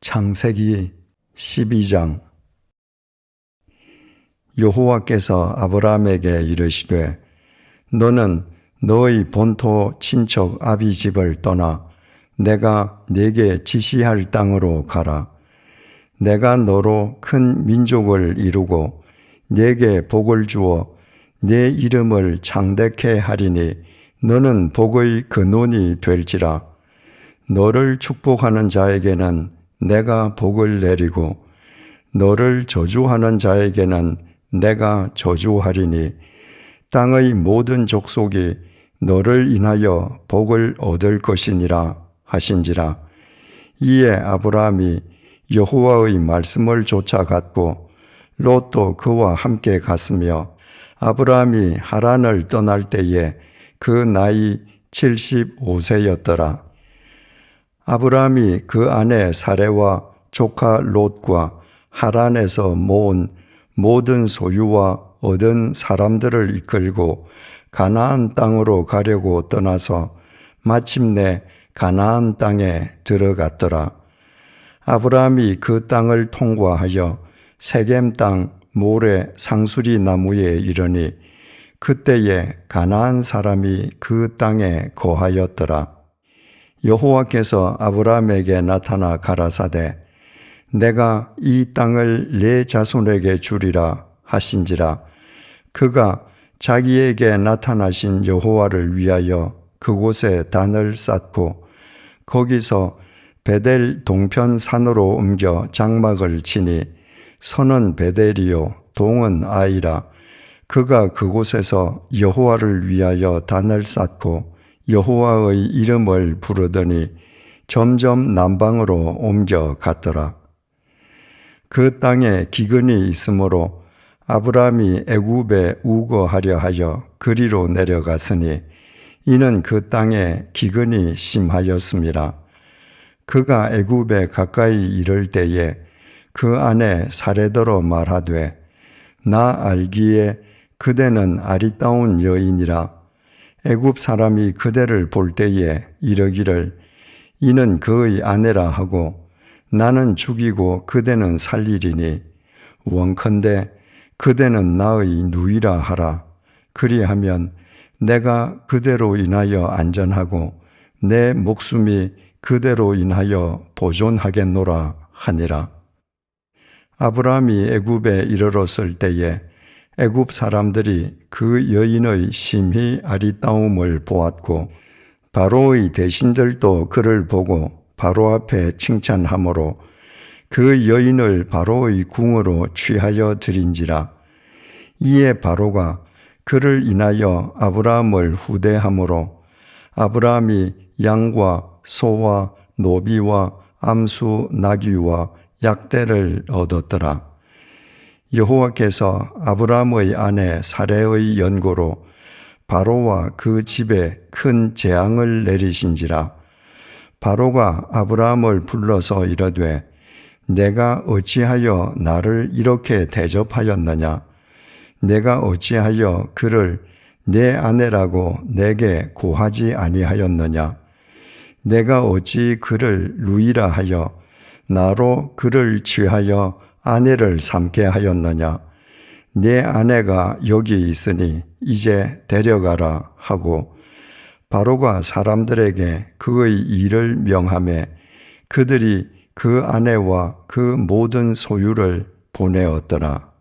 창세기 12장. 여호와께서 아브라함에게 이르시되 너는 너의 본토 친척 아비 집을 떠나 내가 네게 지시할 땅으로 가라. 내가 너로 큰 민족을 이루고 네게 복을 주어 네 이름을 창대케 하리니 너는 복의 근원이 될지라. 너를 축복하는 자에게는 내가 복을 내리고 너를 저주하는 자에게는 내가 저주하리니 땅의 모든 족속이 너를 인하여 복을 얻을 것이니라 하신지라. 이에 아브라함이 여호와의 말씀을 쫓아갔고 롯도 그와 함께 갔으며 아브라함이 하란을 떠날 때에 그 나이 75세였더라 아브라함이 그 아내 사레와 조카 롯과 하란에서 모은 모든 소유와 얻은 사람들을 이끌고 가나안 땅으로 가려고 떠나서 마침내 가나안 땅에 들어갔더라. 아브라함이 그 땅을 통과하여 세겜 땅 모래 상수리 나무에 이르니 그때에 가나안 사람이 그 땅에 거하였더라. 여호와께서 아브라함에게 나타나 가라사대 내가 이 땅을 내 자손에게 주리라 하신지라. 그가 자기에게 나타나신 여호와를 위하여 그곳에 단을 쌓고 거기서 베델 동편 산으로 옮겨 장막을 치니 선은 베델이요 동은 아이라. 그가 그곳에서 여호와를 위하여 단을 쌓고 여호와의 이름을 부르더니 점점 남방으로 옮겨 갔더라. 그 땅에 기근이 있으므로 아브라함이 애굽에 우거하려 하여 그리로 내려갔으니 이는 그 땅에 기근이 심하였습니다. 그가 애굽에 가까이 이를 때에 그 안에 사례더러 말하되 나 알기에 그대는 아리따운 여인이라 애굽 사람이 그대를 볼 때에 이러기를 이는 그의 아내라 하고 나는 죽이고 그대는 살리리니 원컨대 그대는 나의 누이라 하라. 그리하면 내가 그대로 인하여 안전하고 내 목숨이 그대로 인하여 보존하겠노라 하니라. 아브라함이 애굽에 이르렀을 때에 애굽 사람들이 그 여인의 심히 아리따움을 보았고 바로의 대신들도 그를 보고 바로 앞에 칭찬하므로 그 여인을 바로의 궁으로 취하여 드린지라 이에 바로가 그를 인하여 아브라함을 후대하므로 아브라함이 양과 소와 노비와 암수 나귀와 약대를 얻었더라. 여호와께서 아브라함의 아내 사레의 연고로 바로와 그 집에 큰 재앙을 내리신지라. 바로가 아브라함을 불러서 이르되 내가 어찌하여 나를 이렇게 대접하였느냐? 내가 어찌하여 그를 내 아내라고 내게 고하지 아니하였느냐? 내가 어찌 그를 루이라 하여 나로 그를 취하여 아내를 삼게 하였느냐? 내 아내가 여기 있으니 이제 데려가라 하고 바로가 사람들에게 그의 일을 명함에 그들이 그 아내와 그 모든 소유를 보내었더라.